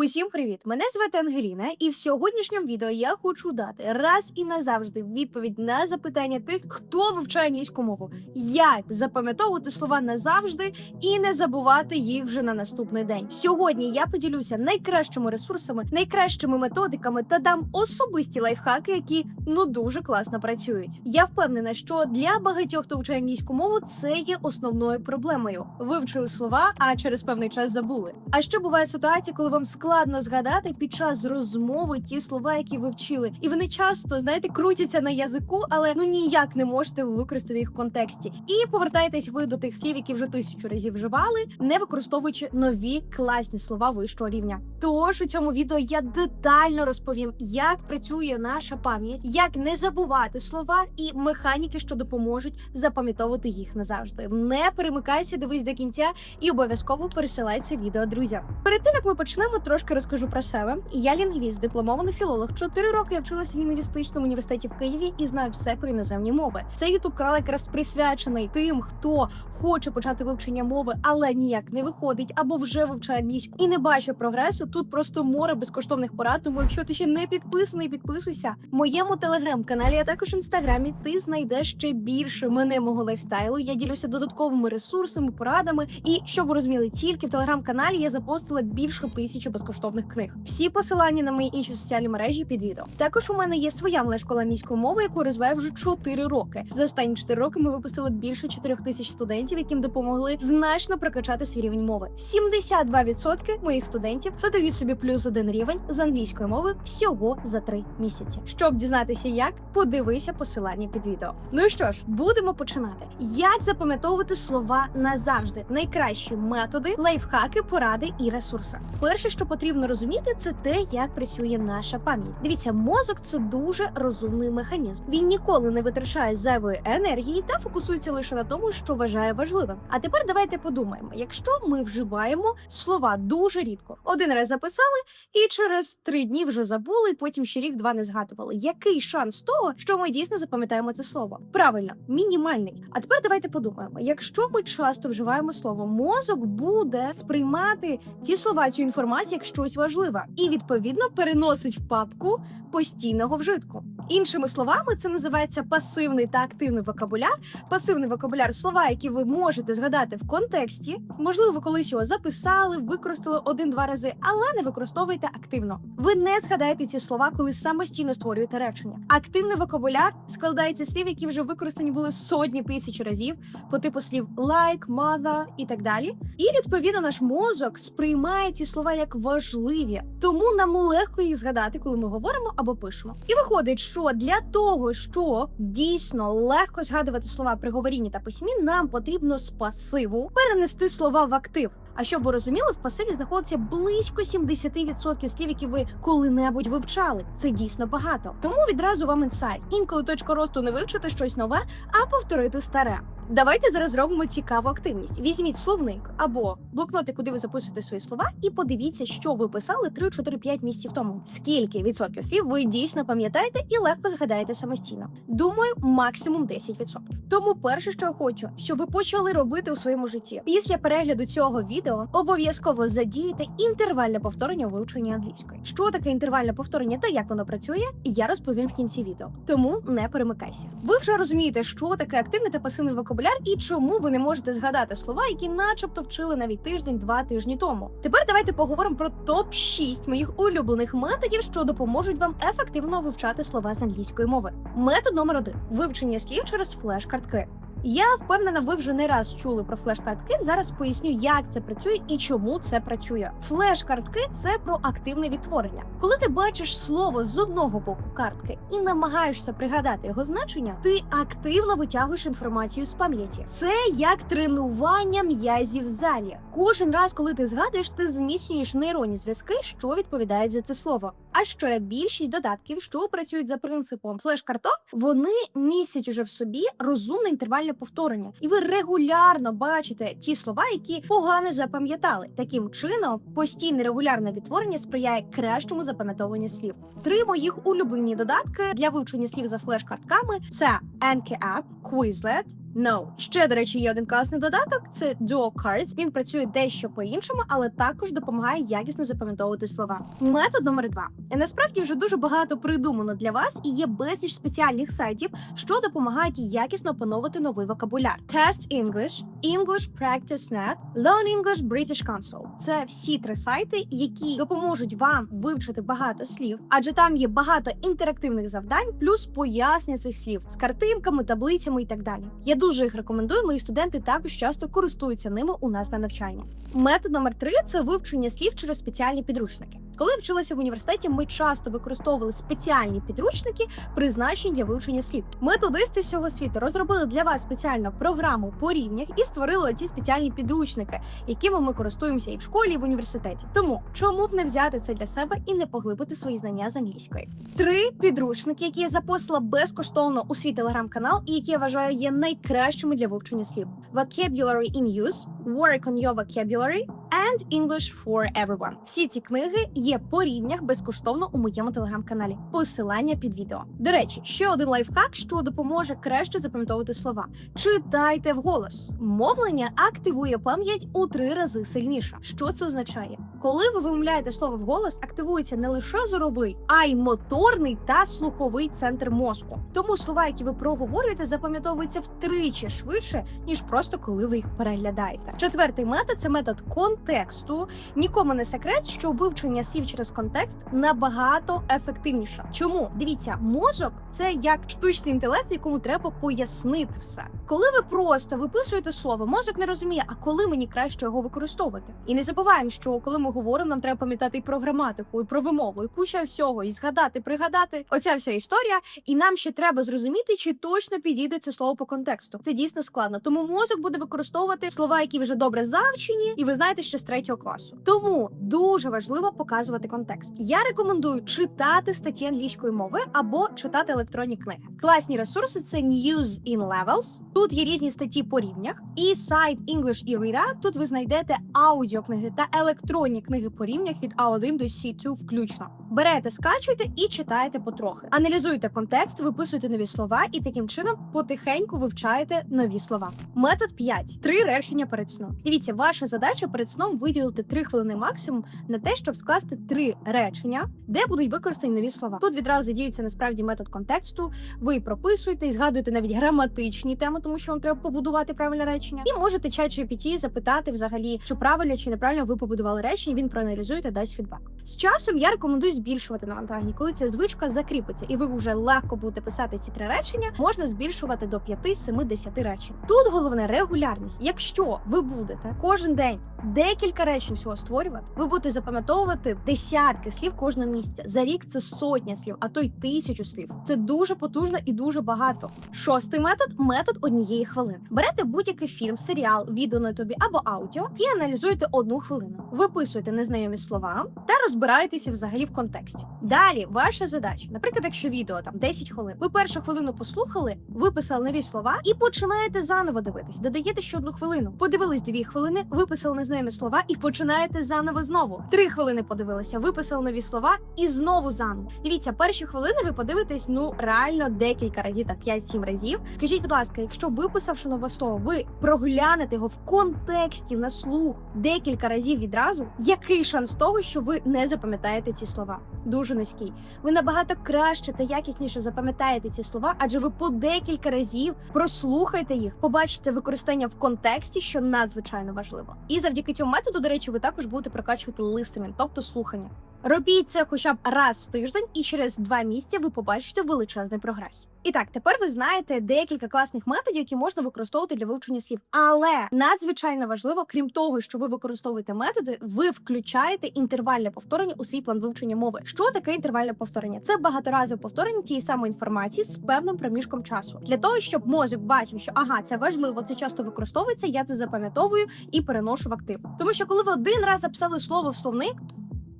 Усім привіт! Мене звати Ангеліна, і в сьогоднішньому відео я хочу дати раз і назавжди відповідь на запитання тих, хто вивчає англійську мову, як запам'ятовувати слова назавжди і не забувати їх вже на наступний день. Сьогодні я поділюся найкращими ресурсами, найкращими методиками та дам особисті лайфхаки, які ну дуже класно працюють. Я впевнена, що для багатьох, хто вчає англійську мову, це є основною проблемою. Вивчили слова, а через певний час забули. А ще буває ситуація, коли вам складно згадати під час розмови ті слова, які ви вчили, і вони часто знаєте крутяться на язику, але ну ніяк не можете використати їх в контексті. І повертаєтесь ви до тих слів, які вже тисячу разів вживали, не використовуючи нові класні слова вищого рівня. Тож у цьому відео я детально розповім, як працює наша пам'ять, як не забувати слова і механіки, що допоможуть запам'ятовувати їх назавжди. Не перемикайся, дивись до кінця і обов'язково пересилай це відео друзям. Перед тим як ми почнемо, трошки розкажу про себе. Я лінгвіст, дипломований філолог. Чотири роки я вчилася в лінгвістичному університеті в Києві і знаю все про іноземні мови. Цей ютуб канал якраз присвячений тим, хто хоче почати вивчення мови, але ніяк не виходить або вже вивчає англійську і не бачить прогресу. Тут просто море безкоштовних порад. Тому якщо ти ще не підписаний, підписуйся. Моєму телеграм-каналі, а також інстаграмі, ти знайдеш ще більше мене мого лайфстайлу. Я ділюся додатковими ресурсами, порадами. І щоб ви розуміли, тільки в телеграм-каналі я запостила більше тисячі безкоштовних книг. Всі посилання на мої інші соціальні мережі під відео. Також у мене є своя онлайн-школа англійської мови, яку розвиваю вже 4 роки. За останні 4 роки ми випустили більше 4 тисяч студентів, яким допомогли значно прокачати свій рівень мови. 72% моїх студентів додають собі плюс один рівень з англійської мови всього за 3 місяці. Щоб дізнатися, як подивися посилання під відео. Ну що ж, будемо починати. Як запам'ятовувати слова назавжди? Найкращі методи, лайфхаки, поради і ресурси. Перше, що потрібно розуміти, це те, як працює наша пам'ять. Дивіться, мозок це дуже розумний механізм. Він ніколи не витрачає зайвої енергії та фокусується лише на тому, що вважає важливим. А тепер давайте подумаємо: якщо ми вживаємо слова дуже рідко, один раз записали, і через три дні вже забули, потім ще рік-два не згадували. Який шанс того, що ми дійсно запам'ятаємо це слово? Правильно, мінімальний. А тепер давайте подумаємо: якщо ми часто вживаємо слово, мозок буде сприймати ці слова, цю інформацію як щось важливе, і відповідно переносить в папку постійного вжитку. Іншими словами, це називається пасивний та активний вокабуляр. Пасивний вокабуляр слова, які ви можете згадати в контексті. Можливо, ви колись його записали, використали один-два рази, але не використовуйте активно. Ви не згадаєте ці слова, коли самостійно створюєте речення. Активний вокабуляр складається з слів, які вже використані були сотні тисяч разів, по типу слів like, mother і так далі. І відповідно наш мозок сприймає ці слова як важливі, тому нам легко їх згадати, коли ми говоримо або пишемо. І виходить, що для того, щоб дійсно легко згадувати слова при говорінні та письмі, нам потрібно з пасиву перенести слова в актив. А щоб ви розуміли, в пасиві знаходиться близько 70% слів, які ви коли-небудь вивчали. Це дійсно багато. Тому відразу вам інсайт. Інколи точка росту не вивчити щось нове, а повторити старе. Давайте зараз зробимо цікаву активність. Візьміть словник або блокноти, куди ви записуєте свої слова, і подивіться, що ви писали 3, 4, 5 місяців тому. Скільки відсотків слів ви дійсно пам'ятаєте і легко згадаєте самостійно? Думаю, максимум 10%. Тому перше, що я хочу, щоб ви почали робити у своєму житті. Після перегляду цього відео обов'язково задіюйте інтервальне повторення у вивченні англійської. Що таке інтервальне повторення та як воно працює, я розповім в кінці відео. Тому не перемикайся. Ви вже розумієте, що таке активний та пасивний вокабуляр і чому ви не можете згадати слова, які, начебто, вчили навіть тиждень-два тижні тому. Тепер давайте поговоримо про топ 6 моїх улюблених методів, що допоможуть вам ефективно вивчати слова з англійської мови. Метод номер один вивчення слів через флеш-картки. Я впевнена, ви вже не раз чули про флеш-картки. Зараз поясню, як це працює і чому це працює. Флеш-картки це про активне відтворення. Коли ти бачиш слово з одного боку картки і намагаєшся пригадати його значення, ти активно витягуєш інформацію з пам'яті. Це як тренування м'язів в залі. Кожен раз, коли ти згадуєш, ти зміцнюєш нейронні зв'язки, що відповідають за це слово. А ще більшість додатків, що працюють за принципом флеш-карток, вони містять уже в собі розумне інтервальне повторення, і ви регулярно бачите ті слова, які погано запам'ятали. Таким чином, постійне регулярне відтворення сприяє кращому запам'ятовуванню слів. Три моїх улюблені додатки для вивчення слів за флеш-картками: це Anki App, Quizlet, No. Ще, до речі, є один класний додаток. Це Duo Cards. Він працює дещо по-іншому, але також допомагає якісно запам'ятовувати слова. Метод номер два. Насправді вже дуже багато придумано для вас і є безліч спеціальних сайтів, що допомагають якісно опановувати новий вокабуляр. Test English, English Practice Net, Learn English British Council. Це всі три сайти, які допоможуть вам вивчити багато слів, адже там є багато інтерактивних завдань, плюс пояснення цих слів з картинками, таблицями і так далі. Я дуже їх рекомендуємо, і студенти також часто користуються ними у нас на навчанні. Метод номер три це вивчення слів через спеціальні підручники. Коли вчилася в університеті, ми часто використовували спеціальні підручники, призначені для вивчення слів. Методисти з цього світу розробили для вас спеціальну програму по рівнях і створили ці спеціальні підручники, якими ми користуємося і в школі, і в університеті. Тому чому б не взяти це для себе і не поглибити свої знання з англійської? Три підручники, які я запостила безкоштовно у свій телеграм-канал, і які я вважаю є найкращими для вивчення слів: Vocabulary in Use, Work on Your Vocabulary and English for Everyone. Всі ці книги є по рівнях безкоштовно у моєму телеграм-каналі. Посилання під відео. До речі, ще один лайфхак, що допоможе краще запам'ятовувати слова. Читайте вголос. Мовлення активує пам'ять у три рази сильніше. Що це означає? Коли ви вимовляєте слово вголос, активується не лише зоровий, а й моторний та слуховий центр мозку. Тому слова, які ви проговорюєте, запам'ятовуються втричі швидше, ніж просто коли ви їх переглядаєте. Четвертий метод це метод контексту. Нікому не секрет, що вивчення слів через контекст набагато ефективніше. Чому дивіться, мозок це як штучний інтелект, якому треба пояснити все. Коли ви просто виписуєте слово, мозок не розуміє, а коли мені краще його використовувати. І не забуваємо, що коли ми говоримо, нам треба пам'ятати і про граматику, і про вимову, і куча всього, і згадати, пригадати. Оця вся історія. І нам ще треба зрозуміти, чи точно підійде це слово по контексту. Це дійсно складно. Тому мозок буде використовувати слова, які вже добре завчені, і ви знаєте ще з третього класу. Тому дуже важливо показувати контекст. Я рекомендую читати статті англійської мови або читати електронні книги. Класні ресурси це News in Levels. Тут є різні статті по рівнях, і сайт English e-Reader. Тут ви знайдете аудіокниги та електронні книги по рівнях від A1 до C2 включно. Берете, скачуйте і читаєте потрохи. Аналізуйте контекст, виписуйте нові слова і таким чином потихеньку вивчаєте нові слова. Метод 5. Три речення перед сном. Дивіться, ваша задача перед сном виділити 3 хвилини максимум на те, щоб скласти три речення, де будуть використані нові слова. Тут відразу задіюється насправді метод контексту. Ви прописуєте і згадуєте навіть граматичні теми, тому що вам треба побудувати правильне речення. І можете чат GPT запитати взагалі, чи правильно чи неправильно ви побудували речення. Він проаналізує та дасть фідбек. З часом я рекомендую збільшувати навантаження. Коли ця звичка закріпиться, і ви вже легко будете писати ці три речення, можна збільшувати до 5, 7, 10 речень. Тут головне регулярність. Якщо ви будете кожен день декілька речень всього створювати, ви будете запам'ятовувати десятки слів кожного місця. За рік це сотня слів, а то й тисячу слів. Це дуже потужно і дуже багато. Шостий метод метод однієї хвилини. Берете будь-який фільм, серіал, відео на тобі або аудіо і аналізуєте одну хвилину. Виписуєте незнайомі слова та розбираєтеся взагалі в контексті. Далі ваша задача, наприклад, якщо відео там 10 хвилин, ви першу хвилину послухали, виписали нові слова і починаєте заново дивитись. Додаєте ще одну хвилину. Подивились дві хвилини, виписали незнайомі слова і починаєте заново знову. Три хвилини подивилися, виписали нові слова і знову заново. Дивіться, перші хвилини ви подивитесь ну реально декілька разів, так 5-7 разів. Скажіть, будь ласка, якщо виписавши нове слово, ви проглянете його в контексті на слух декілька разів відразу, який шанс того, що ви не запам'ятаєте ці слова? Дуже низький. Ви набагато краще та якісніше запам'ятаєте ці слова, адже ви по декілька разів прослухаєте їх, побачите використання в контексті, що надзвичайно важливо. І завдяки цьому методу, до речі, ви також будете прокачувати listening, тобто слухання. Робіть це хоча б раз в тиждень, і через два місяці ви побачите величезний прогрес. І так, тепер ви знаєте декілька класних методів, які можна використовувати для вивчення слів. Але надзвичайно важливо, крім того, що ви використовуєте методи, ви включаєте інтервальне повторення у свій план вивчення мови. Що таке інтервальне повторення? Це багаторазове повторення тієї самої інформації з певним проміжком часу для того, щоб мозок бачив, що ага, це важливо, це часто використовується. Я це запам'ятовую і переношу в актив. Тому що коли ви один раз записали слово в словник.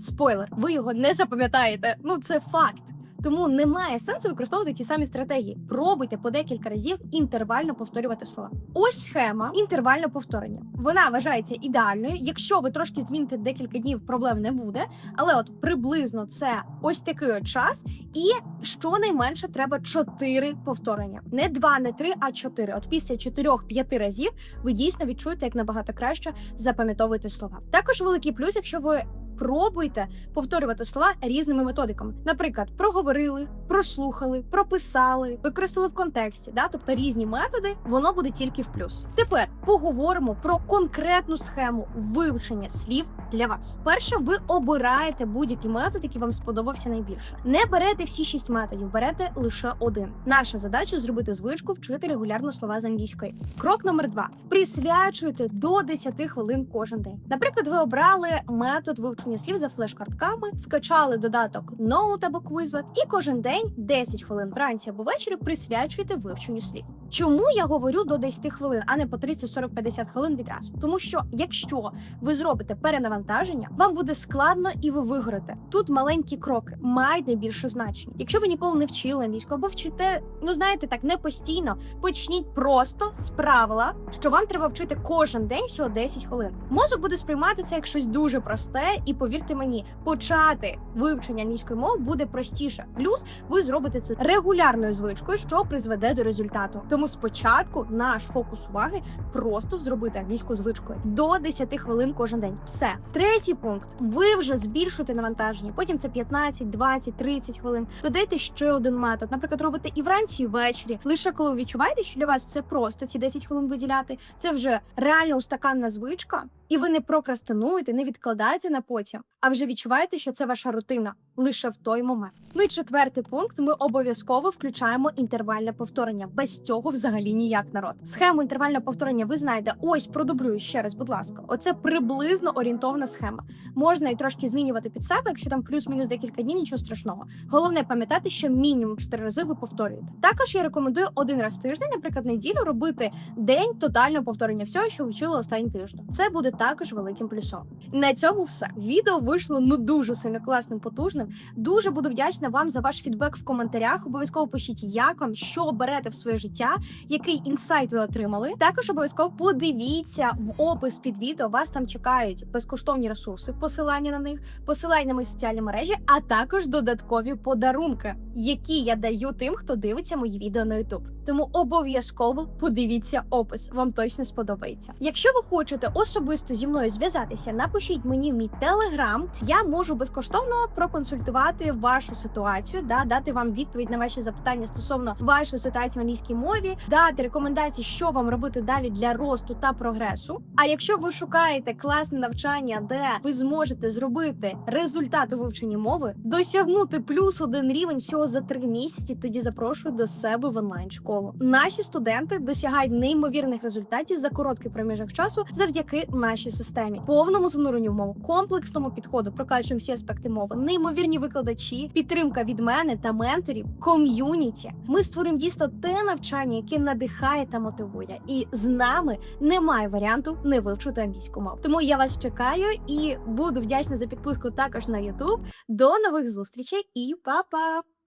Спойлер, ви його не запам'ятаєте. Ну це факт. Тому немає сенсу використовувати ті самі стратегії. Пробуйте по декілька разів інтервально повторювати слова. Ось схема інтервального повторення. Вона вважається ідеальною. Якщо ви трошки зміните декілька днів, проблем не буде. Але от приблизно це ось такий от час, і щонайменше треба 4 повторення. Не 2, не 3, а 4. От після 4-5 разів ви дійсно відчуєте, як набагато краще запам'ятовуєте слова. Також великий плюс, якщо ви пробуйте повторювати слова різними методиками. Наприклад, проговорили, прослухали, прописали, використали в контексті, да? тобто різні методи, воно буде тільки в плюс. Тепер поговоримо про конкретну схему вивчення слів для вас. Перше, ви обираєте будь-який метод, який вам сподобався найбільше. Не берете всі шість методів, берете лише один. Наша задача зробити звичку вчити регулярно слова з англійської. Крок номер два: присвячуйте до 10 хвилин кожен день. Наприклад, ви обрали метод вивчення слів за флеш-картками, скачали додаток Note або Quizlet і кожен день 10 хвилин вранці або ввечері присвячуєте вивченню слів. Чому я говорю до 10 хвилин, а не по 30, 40, 50 хвилин відразу? Тому що якщо ви зробите перенавантаження, вам буде складно і ви вигорите. Тут маленькі кроки мають найбільше значення. Якщо ви ніколи не вчили англійську або вчите, ну знаєте, так не постійно, почніть просто з правила, що вам треба вчити кожен день всього 10 хвилин. Мозок буде сприймати це як щось дуже просте, і повірте мені, почати вивчення англійської мови буде простіше. Плюс ви зробите це регулярною звичкою, що призведе до результату. Тому спочатку наш фокус уваги просто зробити англійську звичкою до 10 хвилин кожен день. Все. Третій пункт. Ви вже збільшуєте навантаження. Потім це 15, 20, 30 хвилин. Додайте ще один метод. Наприклад, робите і вранці, і ввечері. Лише коли ви відчуваєте, що для вас це просто ці 10 хвилин виділяти. Це вже реально устаканна звичка, і ви не прокрастинуєте, не відкладаєте на потім, а вже відчуваєте, що це ваша рутина лише в той момент. Ну і четвертий пункт: ми обов'язково включаємо інтервальне повторення. Без цього взагалі ніяк народ. Схему інтервального повторення ви знаєте. Ось продублюю ще раз, будь ласка. Оце приблизно орієнтовна схема. Можна і трошки змінювати під себе, якщо там плюс-мінус декілька днів, нічого страшного. Головне пам'ятати, що мінімум 4 рази ви повторюєте. Також я рекомендую один раз в тиждень, наприклад, неділю робити день тотального повторення всього, що ви вчили останній тиждень. Це буде також великим плюсом. На цьому все. Відео вийшло ну дуже сильно класним, потужним. Дуже буду вдячна вам за ваш фідбек в коментарях. Обов'язково пишіть, як вам, що берете в своє життя, який інсайт ви отримали. Також обов'язково подивіться в опис під відео. Вас там чекають безкоштовні ресурси, посилання на них, посилання на мої соціальні мережі, а також додаткові подарунки, які я даю тим, хто дивиться мої відео на YouTube. Тому обов'язково подивіться опис. Вам точно сподобається. Якщо ви хочете особисто зі мною зв'язатися, напишіть мені в мій телеграм. Я можу безкоштовно проконсультувати вашу ситуацію, да, дати вам відповідь на ваші запитання стосовно вашої ситуації в англійській мові, дати рекомендації, що вам робити далі для росту та прогресу. А якщо ви шукаєте класне навчання, де ви зможете зробити результат у вивченні мови, досягнути плюс один рівень всього за три місяці, тоді запрошую до себе в онлайн школу. Наші студенти досягають неймовірних результатів за короткий проміжок часу завдяки нашій системі, повному зануренню в мову, комплексному підходу, прокачуємо всі аспекти мови, неймовірні викладачі, підтримка від мене та менторів, ком'юніті. Ми створимо дійсно те навчання, яке надихає та мотивує, і з нами немає варіанту не вивчити англійську мову. Тому я вас чекаю і буду вдячна за підписку також на YouTube. До нових зустрічей і па-па!